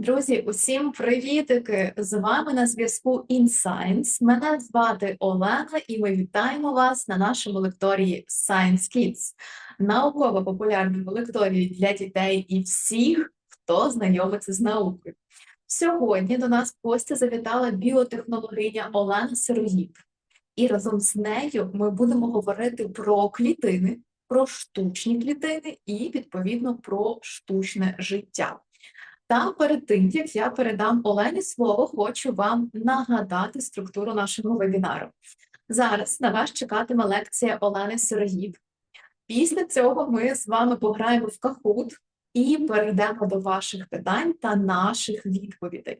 Друзі, усім привітики! З вами на зв'язку InScience. Мене звати Олена, і ми вітаємо вас на нашому лекторії Science Kids, науково-популярному лекторії для дітей і всіх, хто знайомиться з наукою. Сьогодні до нас в гості завітала біотехнологиня Олена Сироїд. І разом з нею ми будемо говорити про клітини, про штучні клітини і, відповідно, про штучне життя. Та перед тим, як я передам Олені слово, хочу вам нагадати структуру нашого вебінару. Зараз на вас чекатиме лекція Олени Сироїд. Після цього ми з вами пограємо в кахут і перейдемо до ваших питань та наших відповідей.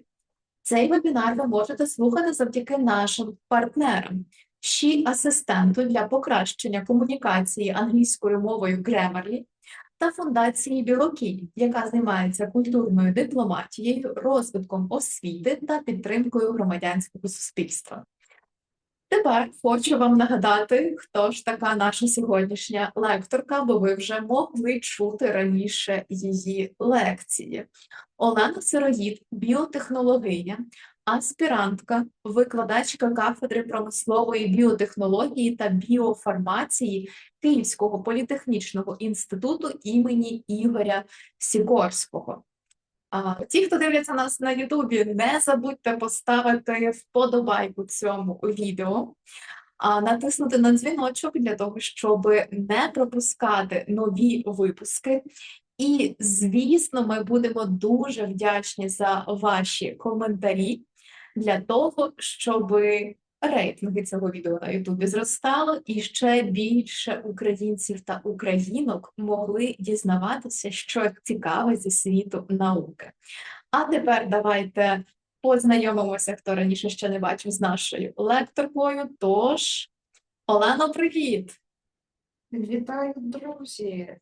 Цей вебінар ви можете слухати завдяки нашим партнерам. Ще асистенту для покращення комунікації англійською мовою Grammarly та фундації Білокінь, яка займається культурною дипломатією, розвитком освіти та підтримкою громадянського суспільства. Тепер хочу вам нагадати, хто ж така наша сьогоднішня лекторка, бо ви вже могли чути раніше її лекції. Олена Сироїд, біотехнологиня, аспірантка, викладачка кафедри промислової біотехнології та біофармації Київського політехнічного інституту імені Ігоря Сікорського. Ті, хто дивляться нас на Ютубі, не забудьте поставити вподобайку цьому відео, натиснути на дзвіночок для того, щоб не пропускати нові випуски. І, звісно, ми будемо дуже вдячні за ваші коментарі для того, щоб рейтинги цього відео на Ютубі зростало, і ще більше українців та українок могли дізнаватися, що цікаве зі світу науки. А тепер давайте познайомимося, хто раніше ще не бачив з нашою лекторкою. Тож, Олено, привіт! Вітаю, друзі!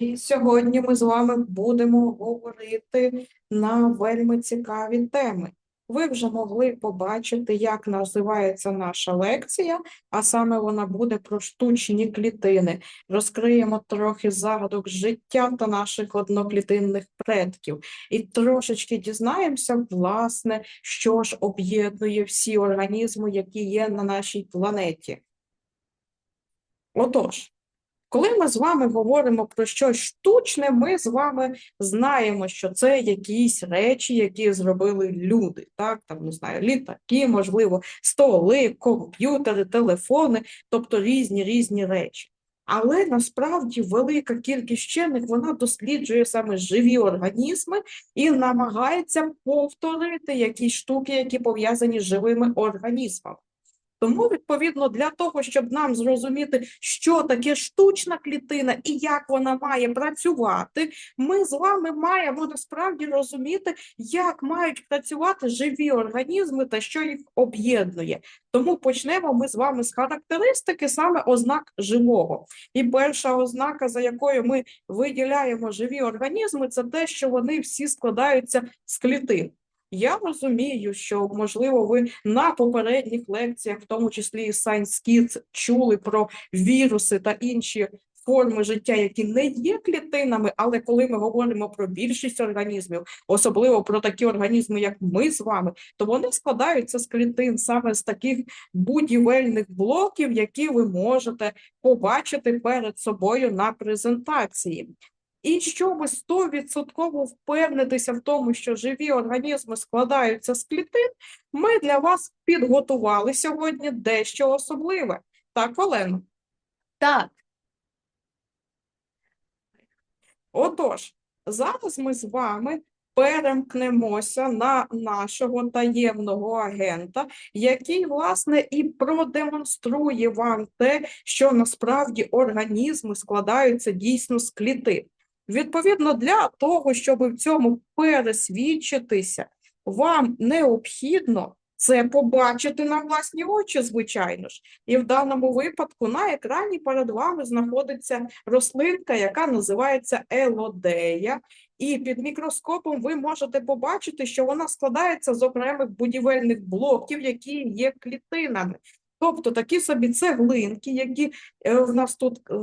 І сьогодні ми з вами будемо говорити на вельми цікаві теми. Ви вже могли побачити, як називається наша лекція, а саме вона буде про штучні клітини. Розкриємо трохи загадок життя та наших одноклітинних предків, і трошечки дізнаємося, власне, що ж об'єднує всі організми, які є на нашій планеті. Отож, коли ми з вами говоримо про щось штучне, ми з вами знаємо, що це якісь речі, які зробили люди. Так, там не знаю, літаки, можливо, столи, комп'ютери, телефони, тобто різні різні речі. Але насправді велика кількість вчених вона досліджує саме живі організми і намагається повторити якісь штуки, які пов'язані з живими організмами. Тому, відповідно, для того, щоб нам зрозуміти, що таке штучна клітина і як вона має працювати, ми з вами маємо насправді розуміти, як мають працювати живі організми та що їх об'єднує. Тому почнемо ми з вами з характеристики саме ознак живого. І перша ознака, за якою ми виділяємо живі організми, це те, що вони всі складаються з клітин. Я розумію, що можливо ви на попередніх лекціях, в тому числі і Science Kids, чули про віруси та інші форми життя, які не є клітинами, але коли ми говоримо про більшість організмів, особливо про такі організми, як ми з вами, то вони складаються з клітин саме з таких будівельних блоків, які ви можете побачити перед собою на презентації. І щоб стовідсотково впевнитися в тому, що живі організми складаються з клітин, ми для вас підготували сьогодні дещо особливе. Так, Олено? Так, Отож, зараз ми з вами перемкнемося на нашого таємного агента, який, власне, і продемонструє вам те, що насправді організми складаються дійсно з клітин. Відповідно, для того, щоб в цьому пересвідчитися, вам необхідно це побачити на власні очі, звичайно ж. І в даному випадку на екрані перед вами знаходиться рослинка, яка називається елодея. І під мікроскопом ви можете побачити, що вона складається з окремих будівельних блоків, які є клітинами. Тобто такі собі цеглинки, які е, в нас тут е,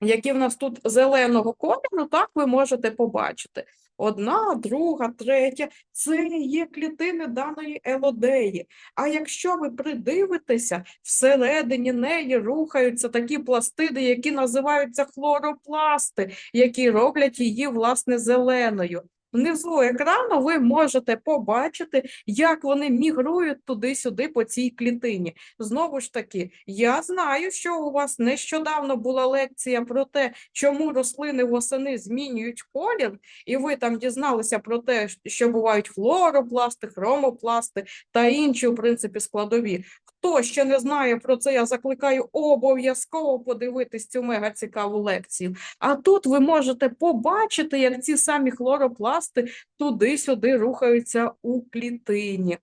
які в нас тут зеленого кольору, так ви можете побачити. одна, друга, третя. Це є клітини даної елодеї. А якщо ви придивитеся, всередині неї рухаються такі пластиди, які називаються хлоропласти, які роблять її, власне, зеленою. Внизу екрану ви можете побачити, як вони мігрують туди-сюди по цій клітині. Знову ж таки, я знаю, що у вас нещодавно була лекція про те, чому рослини восени змінюють колір, і ви там дізналися про те, що бувають флоропласти, хромопласти та інші, в принципі, складові. Хто ще не знає про це, я закликаю обов'язково подивитись цю мега цікаву лекцію. А тут ви можете побачити, як ці самі хлоропласти туди-сюди рухаються у клітині.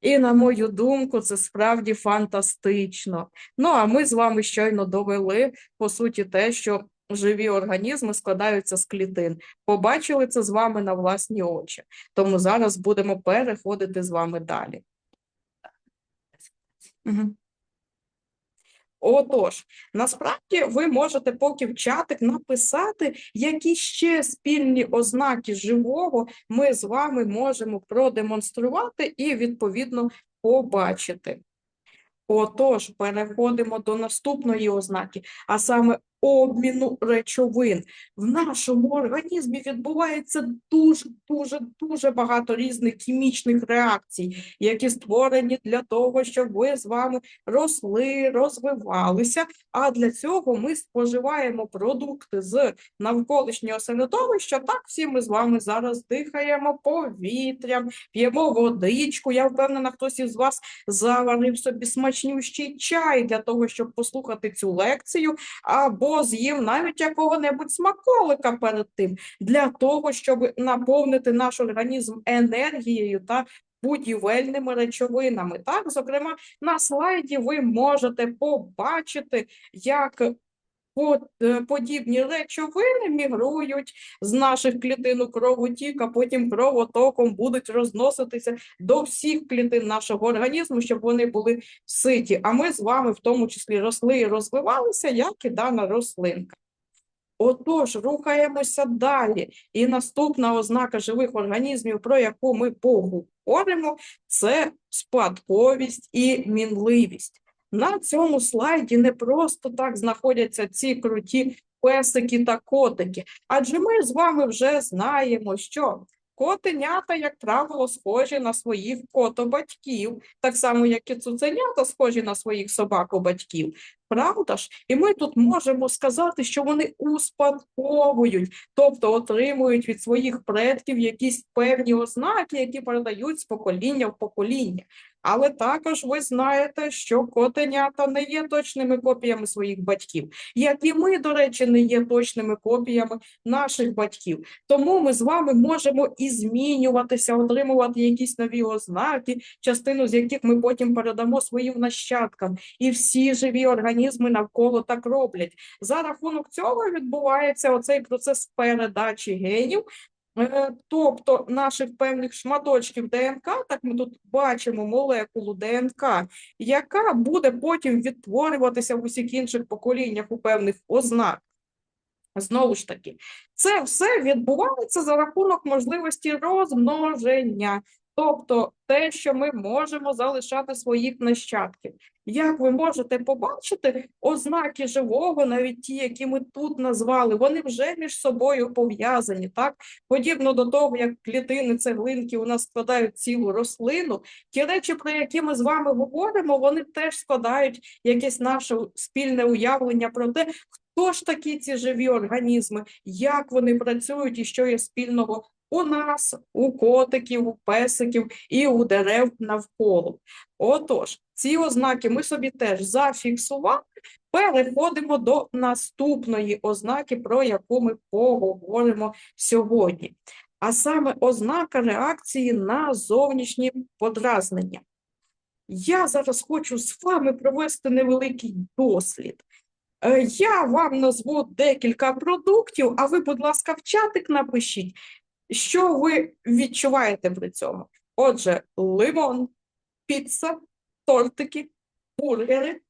І, на мою думку, це справді фантастично. Ну, а ми з вами щойно довели, по суті, те, що живі організми складаються з клітин. Побачили це з вами на власні очі. Тому зараз будемо переходити з вами далі. Отож, насправді ви можете поки в чатик написати, які ще спільні ознаки живого ми з вами можемо продемонструвати і, відповідно, побачити. Отож, переходимо до наступної ознаки, а саме обміну речовин. В нашому організмі відбувається дуже, дуже, дуже багато різних хімічних реакцій, які створені для того, щоб ви з вами росли, розвивалися. А для цього ми споживаємо продукти з навколишнього середовища. Так, всі ми з вами зараз дихаємо повітрям, п'ємо водичку. Я впевнена, хтось із вас заварив собі смачнющий чай для того, щоб послухати цю лекцію, або з'їв навіть якого-небудь смаколика перед тим, для того, щоб наповнити наш організм енергією та будівельними речовинами. Так, зокрема, на слайді ви можете побачити, як подібні речовини мігрують з наших клітин у кровотік, а потім кровотоком будуть розноситися до всіх клітин нашого організму, щоб вони були ситі. А ми з вами в тому числі росли і розвивалися, як і дана рослинка. Отож, рухаємося далі. І наступна ознака живих організмів, про яку ми поговоримо, це спадковість і мінливість. На цьому слайді не просто так знаходяться ці круті песики та котики, адже ми з вами вже знаємо, що котенята, як правило, схожі на своїх котобатьків, так само, як і цуценята схожі на своїх собако-батьків. Правда ж? І ми тут можемо сказати, що вони успадковують, тобто отримують від своїх предків якісь певні ознаки, які передають з покоління в покоління. Але також ви знаєте, що котенята не є точними копіями своїх батьків, як і ми, до речі, не є точними копіями наших батьків. Тому ми з вами можемо і змінюватися, отримувати якісь нові ознаки, частину з яких ми потім передамо своїм нащадкам. І всі живі організми навколо так роблять. За рахунок цього відбувається оцей процес передачі генів. Е, Тобто наших певних шматочків ДНК, так ми тут бачимо молекулу ДНК, яка буде потім відтворюватися в усіх інших поколіннях у певних ознак. Знову ж таки, це все відбувається за рахунок можливості розмноження, тобто те, що ми можемо залишати своїх нащадків. Як ви можете побачити, ознаки живого, навіть ті, які ми тут назвали, вони вже між собою пов'язані, так? Подібно до того, як клітини цеглинки у нас складають цілу рослину, ті речі, про які ми з вами говоримо, вони теж складають якесь наше спільне уявлення про те, хто ж такі ці живі організми, як вони працюють і що є спільного у нас, у котиків, у песиків і у дерев навколо. Отож, ці ознаки ми собі теж зафіксували. Переходимо до наступної ознаки, про яку ми поговоримо сьогодні. А саме ознака реакції на зовнішні подразнення. Я зараз хочу з вами провести невеликий дослід. Е, Я вам назву декілька продуктів, а ви, будь ласка, в чатик напишіть, що ви відчуваєте при цьому. Отже, лимон, піца, тортики, бургери.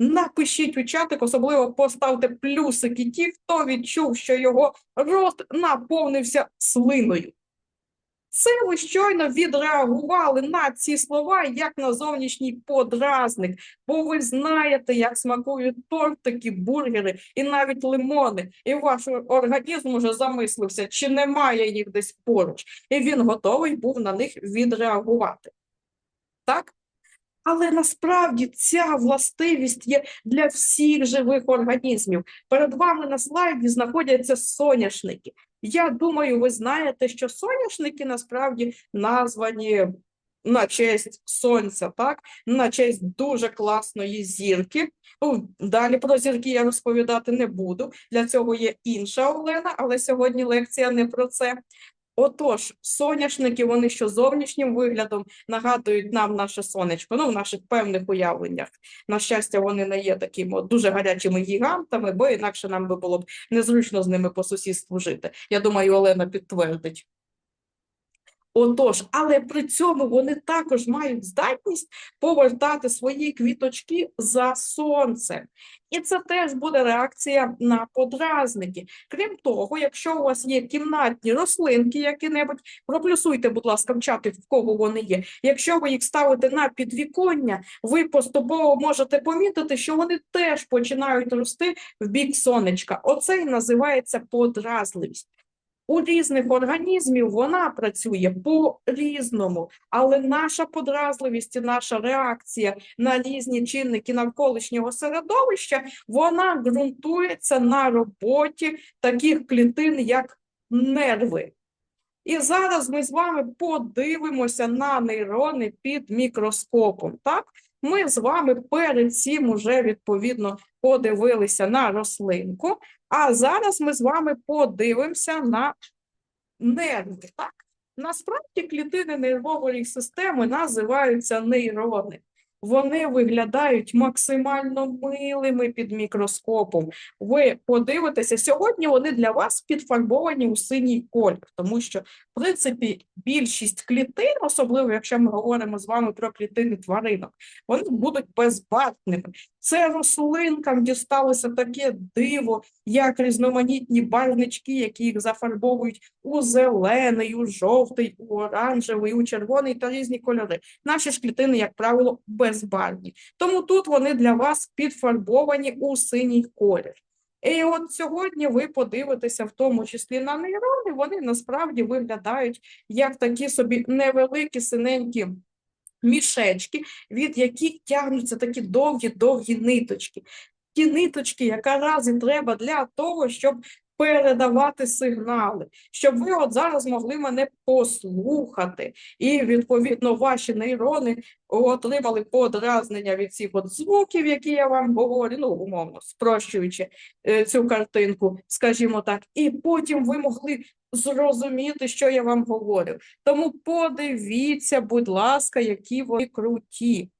Напишіть у чатик, особливо поставте плюсики ті, хто відчув, що його рот наповнився слиною. Ви щойно відреагували на ці слова як на зовнішній подразник, бо ви знаєте, як смакують тортики, бургери і навіть лимони, і ваш організм уже замислився, чи немає їх десь поруч, і він готовий був на них відреагувати. Так? Але насправді ця властивість є для всіх живих організмів. Перед вами на слайді знаходяться соняшники. Я думаю, ви знаєте, що соняшники насправді названі на честь сонця, так? На честь дуже класної зірки. Далі про зірки я розповідати не буду. Для цього є інша Олена, але сьогодні лекція не про це. Отож, соняшники, вони що зовнішнім виглядом нагадують нам наше сонечко, ну, в наших певних уявленнях. На щастя, вони не є такими дуже гарячими гігантами, бо інакше нам би було б незручно з ними по сусідству жити. Я думаю, Олена підтвердить. Отож, але при цьому вони також мають здатність повертати свої квіточки за сонцем. І це теж буде реакція на подразники. Крім того, якщо у вас є кімнатні рослинки, які-небудь, проплюсуйте, будь ласка, в чати, в кого вони є. Якщо ви їх ставите на підвіконня, ви поступово можете помітити, що вони теж починають рости в бік сонечка. Оце і називається подразливість. У різних організмів вона працює по-різному, але наша подразливість і наша реакція на різні чинники навколишнього середовища, вона ґрунтується на роботі таких клітин, як нерви. І зараз ми з вами подивимося на нейрони під мікроскопом. Так? Ми з вами перед цим уже відповідно подивилися на рослинку, а зараз ми з вами подивимося на нерви. Так? Насправді клітини нервової системи називаються нейрони. Вони виглядають максимально милими під мікроскопом. Ви подивитеся, сьогодні вони для вас підфарбовані у синій колір, тому що, принципі, більшість клітин, особливо якщо ми говоримо з вами про клітини тваринок, вони будуть безбарвними. Це рослинкам дісталося таке диво, як різноманітні барвнички, які їх зафарбовують у зелений, у жовтий, у оранжевий, у червоний та різні кольори. Наші ж клітини, як правило, безбарвні. Тому тут вони для вас підфарбовані у синій колір. І от сьогодні ви подивитеся, в тому числі на нейрони, вони насправді виглядають як такі собі невеликі синенькі мішечки, від яких тягнуться такі довгі-довгі ниточки. Ті ниточки, яка і треба для того, щоб передавати сигнали, щоб ви от зараз могли мене послухати, і відповідно ваші нейрони отримали подразнення від цих от звуків, які я вам говорю, ну умовно спрощуючи е, цю картинку, скажімо так, і потім ви могли зрозуміти, що я вам говорю. Тому подивіться, будь ласка, які вони круті.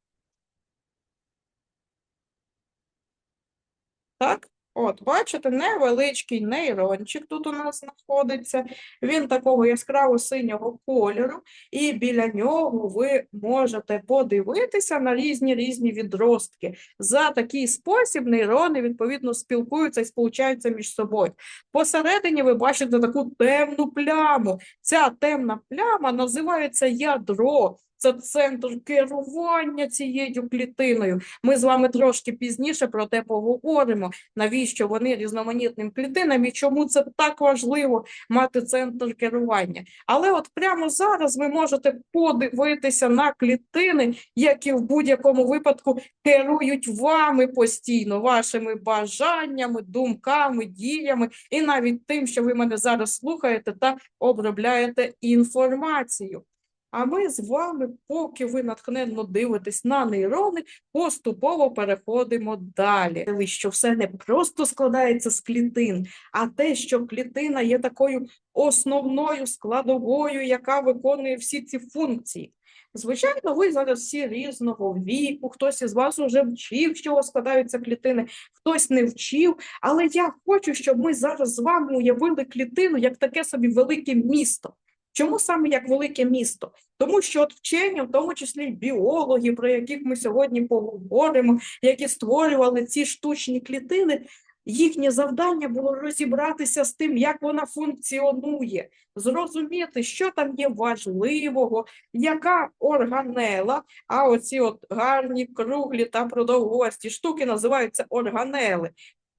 Так? От, бачите, невеличкий нейрончик тут у нас знаходиться. Він такого яскраво синього кольору, і біля нього ви можете подивитися на різні різні відростки. За такий спосіб нейрони відповідно спілкуються і сполучаються між собою. Посередині ви бачите таку темну пляму. Ця темна пляма називається ядро. Це центр керування цією клітиною. Ми з вами трошки пізніше про те поговоримо, навіщо вони різноманітним клітинам і чому це так важливо мати центр керування. Але от прямо зараз ви можете подивитися на клітини, які в будь-якому випадку керують вами постійно, вашими бажаннями, думками, діями і навіть тим, що ви мене зараз слухаєте та обробляєте інформацію. А ми з вами, поки ви натхненно дивитесь на нейрони, поступово переходимо далі. Що все не просто складається з клітин, а те, що клітина є такою основною складовою, яка виконує всі ці функції. Звичайно, ви зараз всі різного віку, хтось із вас уже вчив, чого складаються клітини, хтось не вчив. Але я хочу, щоб ми зараз з вами уявили клітину як таке собі велике місто. Чому саме як велике місто? Тому що от вчені, в тому числі й біологи, про яких ми сьогодні поговоримо, які створювали ці штучні клітини, їхнє завдання було розібратися з тим, як вона функціонує, зрозуміти, що там є важливого, яка органела, а оці от гарні, круглі та продовгості штуки називаються органели.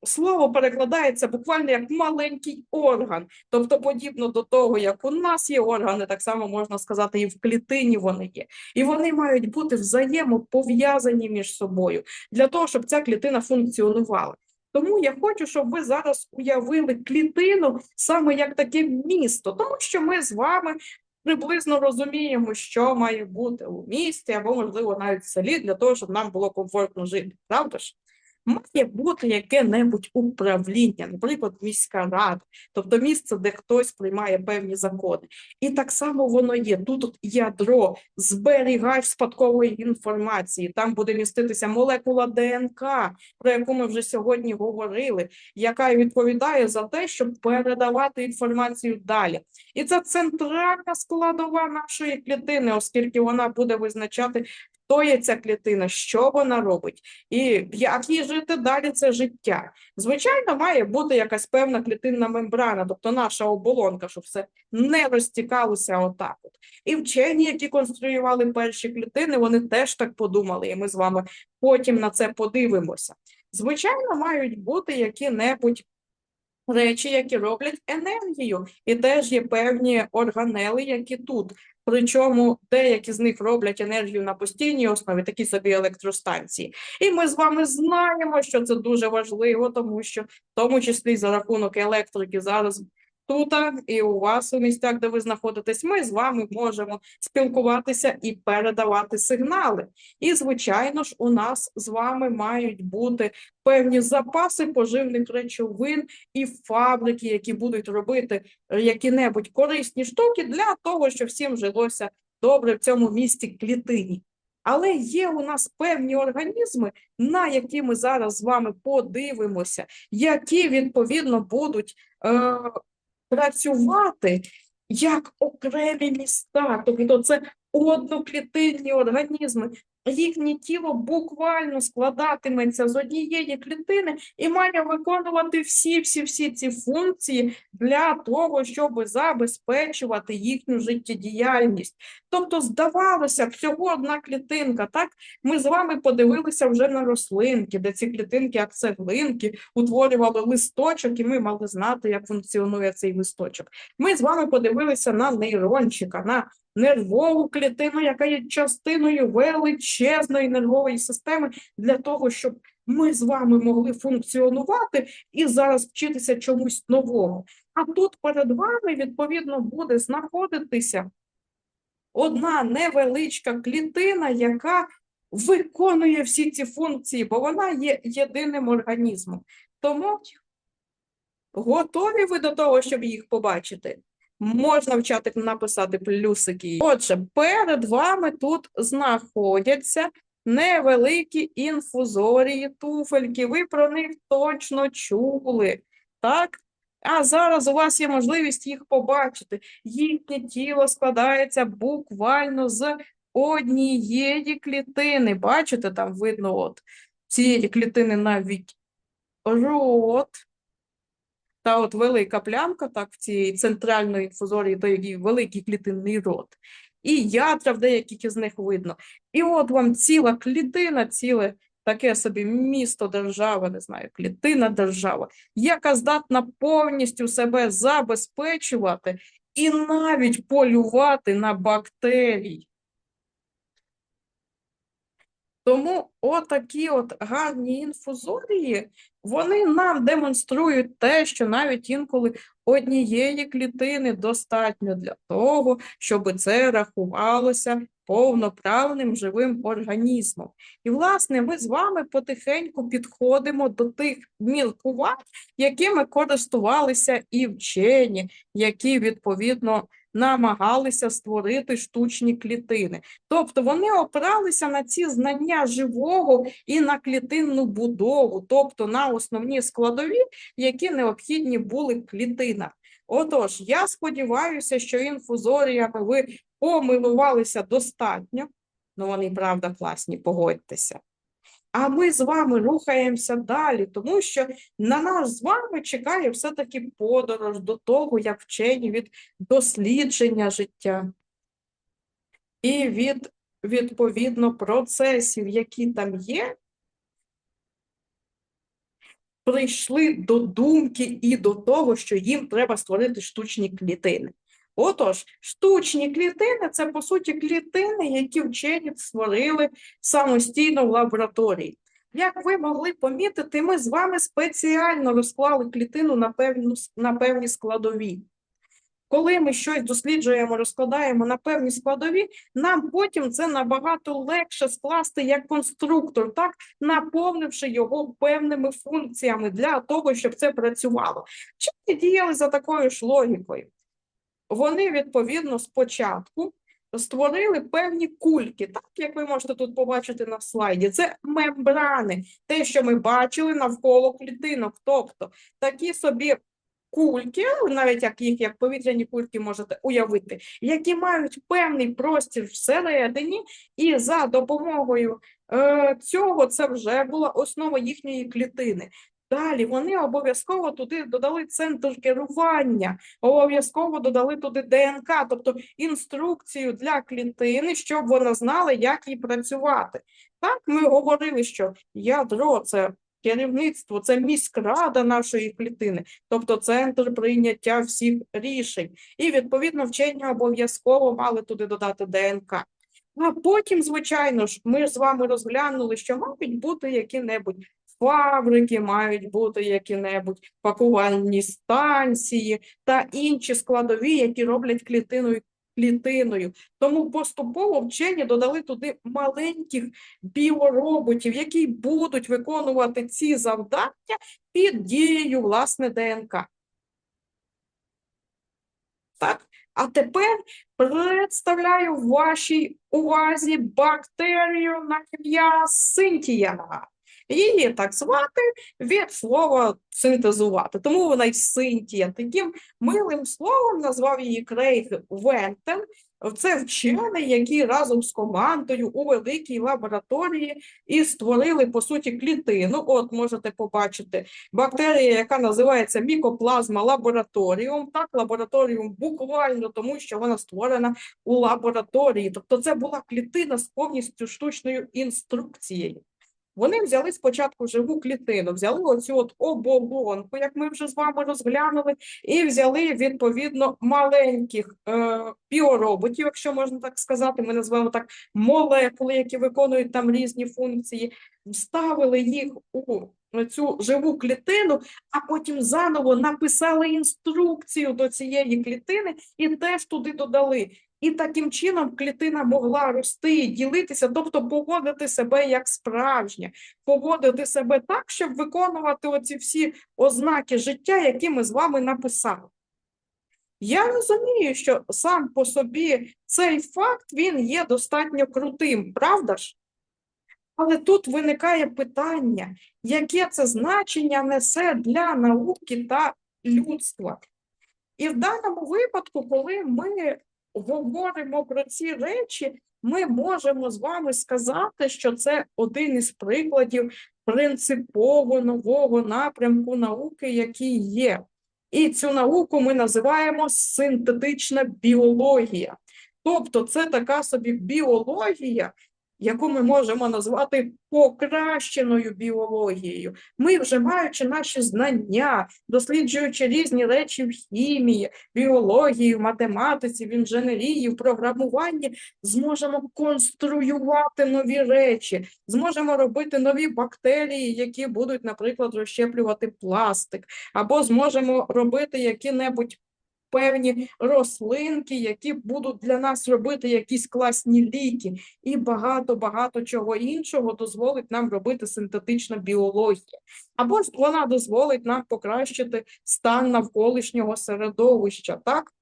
Слово перекладається буквально як маленький орган, тобто подібно до того, як у нас є органи, так само можна сказати, і в клітині вони є. І вони мають бути взаємопов'язані між собою для того, щоб ця клітина функціонувала. Тому я хочу, щоб ви зараз уявили клітину саме як таке місто, тому що ми з вами приблизно розуміємо, що має бути у місті або, можливо, навіть в селі для того, щоб нам було комфортно жити. Правда ж? Має бути яке-небудь управління, наприклад, міська рада, тобто місце, де хтось приймає певні закони. І так само воно є. Тут ядро, зберігач спадкової інформації, там буде міститися молекула ДНК, про яку ми вже сьогодні говорили, яка відповідає за те, щоб передавати інформацію далі. І це центральна складова нашої клітини, оскільки вона буде визначати, хто є ця клітина, що вона робить, і як їй жити далі це життя. Звичайно, має бути якась певна клітинна мембрана, тобто наша оболонка, щоб все не розтікалося отак. От. І вчені, які конструювали перші клітини, вони теж так подумали, і ми з вами потім на це подивимося. Звичайно, мають бути які-небудь речі, які роблять енергію, і теж є певні органели, які тут. Причому деякі з них роблять енергію на постійній основі, такі собі електростанції. І ми з вами знаємо, що це дуже важливо, тому що в тому числі за рахунок електрики зараз тут і у вас у місцях, де ви знаходитесь, ми з вами можемо спілкуватися і передавати сигнали. І, звичайно ж, у нас з вами мають бути певні запаси поживних речовин і фабрики, які будуть робити які-небудь корисні штуки для того, щоб всім жилося добре в цьому місті клітині. Але є у нас певні організми, на які ми зараз з вами подивимося, які відповідно будуть е, працювати як окремі міста, тобто це одноклітинні організми. Їхнє тіло буквально складатиметься з однієї клітини і має виконувати всі всі всі ці функції для того, щоб забезпечувати їхню життєдіяльність. Тобто, здавалося, всього одна клітинка. Так ми з вами подивилися вже на рослинки, де ці клітинки, як цеглинки, утворювали листочок, і ми мали знати, як функціонує цей листочок. Ми з вами подивилися на нейрончика, на нервову клітину, яка є частиною величезної нервової системи, для того, щоб ми з вами могли функціонувати і зараз вчитися чомусь новому. А тут перед вами, відповідно, буде знаходитися одна невеличка клітина, яка виконує всі ці функції, бо вона є єдиним організмом. Тому готові ви до того, щоб їх побачити? Можна в чатик написати плюсики. Отже, перед вами тут знаходяться невеликі інфузорії, туфельки. Ви про них точно чули. Так? А зараз у вас є можливість їх побачити. Їхнє тіло складається буквально з однієї клітини. Бачите, там видно от цієї клітини навіть рот. Та от велика плямка, так, в цій центральної інфузорії, то який великий клітинний рот. І ядра в деяких із них видно. І от вам ціла клітина, ціле таке собі місто держава, не знаю, клітина держава, яка здатна повністю себе забезпечувати і навіть полювати на бактерій. Тому отакі от гарні інфузорії, вони нам демонструють те, що навіть інколи однієї клітини достатньо для того, щоб це рахувалося повноправним живим організмом. І, власне, ми з вами потихеньку підходимо до тих міркувань, якими користувалися і вчені, які відповідно намагалися створити штучні клітини. Тобто вони опиралися на ці знання живого і на клітинну будову, тобто на основні складові, які необхідні були клітинам. Отож, я сподіваюся, що інфузоріями ви помилувалися достатньо. Ну, вони, правда, класні, погодьтеся. А ми з вами рухаємося далі, тому що на нас з вами чекає все-таки подорож до того, як вчені від дослідження життя і від, відповідно, процесів, які там є, прийшли до думки і до того, що їм треба створити штучні клітини. Отож, штучні клітини це по суті клітини, які вчені створили самостійно в лабораторії. Як ви могли помітити, ми з вами спеціально розклали клітину на певну, на певні складові. Коли ми щось досліджуємо, розкладаємо на певні складові, нам потім це набагато легше скласти як конструктор, так наповнивши його певними функціями для того, щоб це працювало. Чи діяли за такою ж логікою? Вони відповідно спочатку створили певні кульки, так як ви можете тут побачити на слайді. Це мембрани, те, що ми бачили навколо клітинок. Тобто такі собі кульки, навіть як їх як повітряні кульки можете уявити, які мають певний простір всередині, і за допомогою е, цього це вже була основа їхньої клітини. Далі вони обов'язково туди додали центр керування, обов'язково додали туди ДНК, тобто інструкцію для клітини, щоб вона знала, як їй працювати. Так, ми говорили, що ядро це керівництво, це міськрада нашої клітини, тобто центр прийняття всіх рішень. І відповідно вчені обов'язково мали туди додати ДНК. А потім, звичайно ж, ми з вами розглянули, що мають бути які-небудь фабрики, мають бути які-небудь пакувальні станції та інші складові, які роблять клітиною клітиною. Тому поступово вчені додали туди маленьких біороботів, які будуть виконувати ці завдання під дією власне ДНК. Так, а тепер представляю вашій увазі бактерію на ім'я Синтія. Її так звати від слова синтезувати, тому вона й Синтія. Таким милим словом назвав її Крейг Вентен. Це вчений, який разом з командою у великій лабораторії і створили по суті клітину. От можете побачити бактерія, яка називається мікоплазма лабораторіум. Так, лабораторіум буквально тому, що вона створена у лабораторії. Тобто, це була клітина з повністю штучною інструкцією. Вони взяли спочатку живу клітину, взяли оцю от оболонку, як ми вже з вами розглянули, і взяли відповідно маленьких е, біороботів, якщо можна так сказати, ми називаємо так молекули, які виконують там різні функції, вставили їх у цю живу клітину, а потім заново написали інструкцію до цієї клітини і теж туди додали. І таким чином клітина могла рости і ділитися, тобто поводити себе як справжня, поводити себе так, щоб виконувати оці всі ознаки життя, які ми з вами написали. Я розумію, що сам по собі цей факт він є достатньо крутим, правда ж? Але тут виникає питання, яке це значення несе для науки та людства. І в даному випадку, коли ми говоримо про ці речі, ми можемо з вами сказати, що це один із прикладів принципово нового напрямку науки, який є. І цю науку ми називаємо синтетична біологія. Тобто, це така собі біологія, яку ми можемо назвати покращеною біологією. Ми, вже маючи наші знання, досліджуючи різні речі в хімії, біології, в математиці, в інженерії, в програмуванні, зможемо конструювати нові речі, зможемо робити нові бактерії, які будуть, наприклад, розщеплювати пластик, або зможемо робити які-небудь певні рослинки, які будуть для нас робити якісь класні ліки, і багато-багато чого іншого дозволить нам робити синтетична біологія. Або ж вона дозволить нам покращити стан навколишнього середовища, так?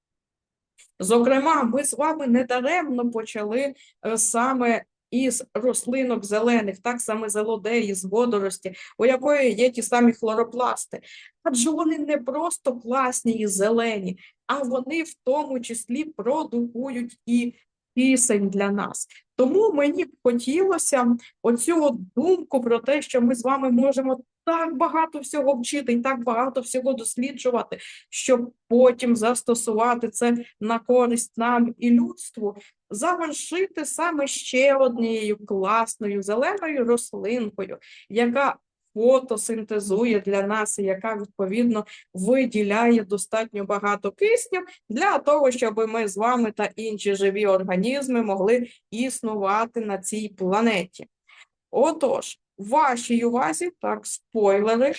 Зокрема, ми з вами недаремно почали е, саме із рослинок зелених, так саме зелодеї, з водорості, у якої є ті самі хлоропласти. Адже вони не просто класні і зелені, а вони в тому числі продукують і пісень для нас. Тому мені б хотілося оцю думку про те, що ми з вами можемо так багато всього вчити і так багато всього досліджувати, щоб потім застосувати це на користь нам і людству, завершити саме ще однією класною зеленою рослинкою, яка фотосинтезує для нас, і яка відповідно виділяє достатньо багато кисню для того, щоб ми з вами та інші живі організми могли існувати на цій планеті. Отож, вашій увазі, так, спойлери.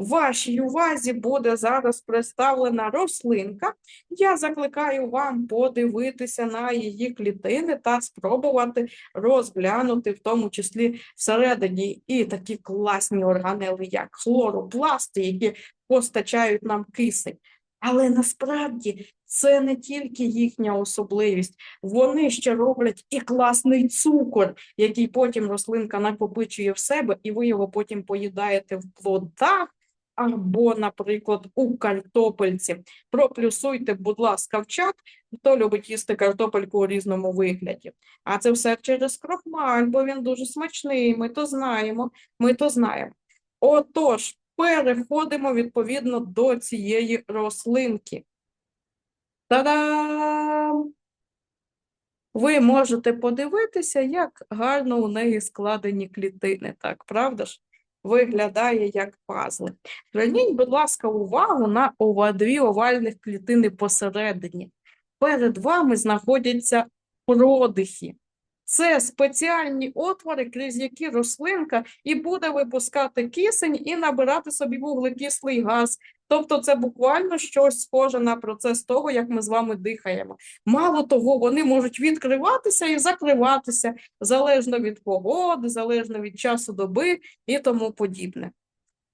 Вашій увазі буде зараз представлена рослинка. Я закликаю вам подивитися на її клітини та спробувати розглянути, в тому числі всередині, і такі класні органели, як хлоропласти, які постачають нам кисень. Але насправді це не тільки їхня особливість, вони ще роблять і класний цукор, який потім рослинка накопичує в себе, і ви його потім поїдаєте в плодах або, наприклад, у картопельці. Проплюсуйте, будь ласка, в чат, хто любить їсти картопельку у різному вигляді. А це все через крохмаль, бо він дуже смачний, ми то знаємо, ми то знаємо. Отож, переходимо відповідно до цієї рослинки. Та-дам! Ви можете подивитися, як гарно у неї складені клітини, так, правда ж? Виглядає як пазли. Зверніть, будь ласка, увагу на дві овальних клітини посередині. Перед вами знаходяться продихи. Це спеціальні отвори, крізь які рослинка і буде випускати кисень і набирати собі вуглекислий газ. Тобто це буквально щось схоже на процес того, як ми з вами дихаємо. Мало того, вони можуть відкриватися і закриватися залежно від погоди, залежно від часу доби і тому подібне.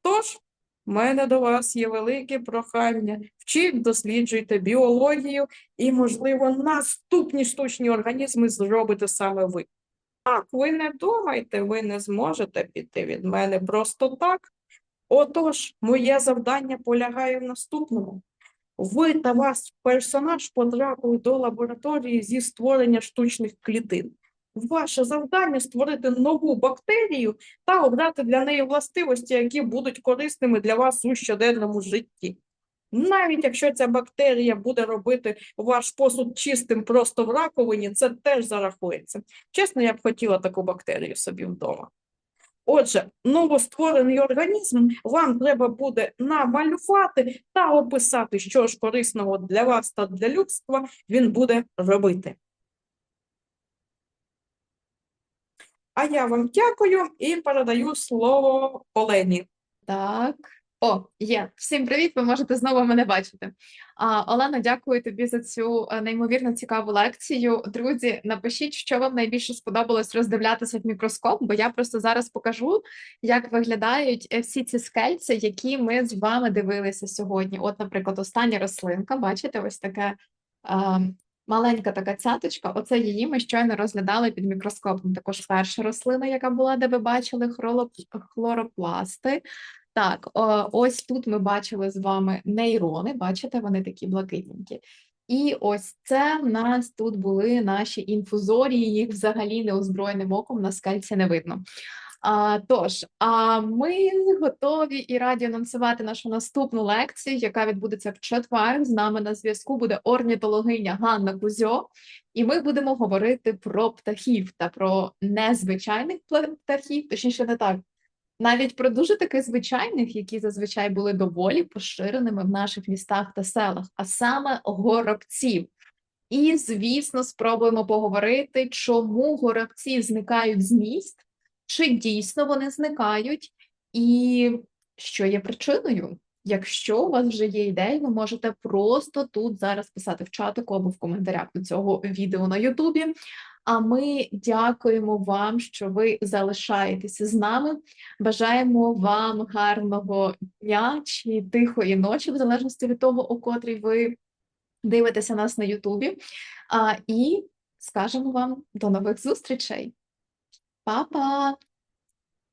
Тож, в мене до вас є велике прохання. Вчіть, досліджуйте біологію і, можливо, наступні штучні організми зробите саме ви. Так, ви не думайте, ви не зможете піти від мене просто так. Отож, моє завдання полягає в наступному. Ви та ваш персонаж потрапили до лабораторії зі створення штучних клітин. Ваше завдання створити нову бактерію та обрати для неї властивості, які будуть корисними для вас у щоденному житті. Навіть якщо ця бактерія буде робити ваш посуд чистим просто в раковині, це теж зарахується. Чесно, я б хотіла таку бактерію собі вдома. Отже, новостворений організм вам треба буде намалювати та описати, що ж корисного для вас та для людства він буде робити. А я вам дякую і передаю слово Олені. Так. О, є. Всім привіт! Ви можете знову мене бачити. А, Олена, дякую тобі за цю е, неймовірно цікаву лекцію. Друзі, напишіть, що вам найбільше сподобалось роздивлятися в мікроскоп, бо я просто зараз покажу, як виглядають е, всі ці скельці, які ми з вами дивилися сьогодні. От, наприклад, остання рослинка, бачите, ось таке. Маленька така цяточка, оце її ми щойно розглядали під мікроскопом. Також перша рослина, яка була, де ви бачили хлоропласти. Так, ось тут ми бачили з вами нейрони, бачите, вони такі блакитненькі. І ось це в нас тут були наші інфузорії, їх взагалі неозброєним оком на скальці не видно. А, тож, а ми готові і раді анонсувати нашу наступну лекцію, яка відбудеться в четвер. З нами на зв'язку буде орнітологиня Ганна Кузьо, і ми будемо говорити про птахів та про незвичайних птахів, точніше, не так, навіть про дуже таких звичайних, які зазвичай були доволі поширеними в наших містах та селах, а саме горобців. І, звісно, спробуємо поговорити, чому горобці зникають з міст, чи дійсно вони зникають, і що є причиною. Якщо у вас вже є ідеї, ви можете просто тут зараз писати в чатику або в коментарях до цього відео на Ютубі. А ми дякуємо вам, що ви залишаєтеся з нами. Бажаємо вам гарного дня чи тихої ночі, в залежності від того, у котрій ви дивитеся нас на Ютубі. А, і скажемо вам до нових зустрічей. Papa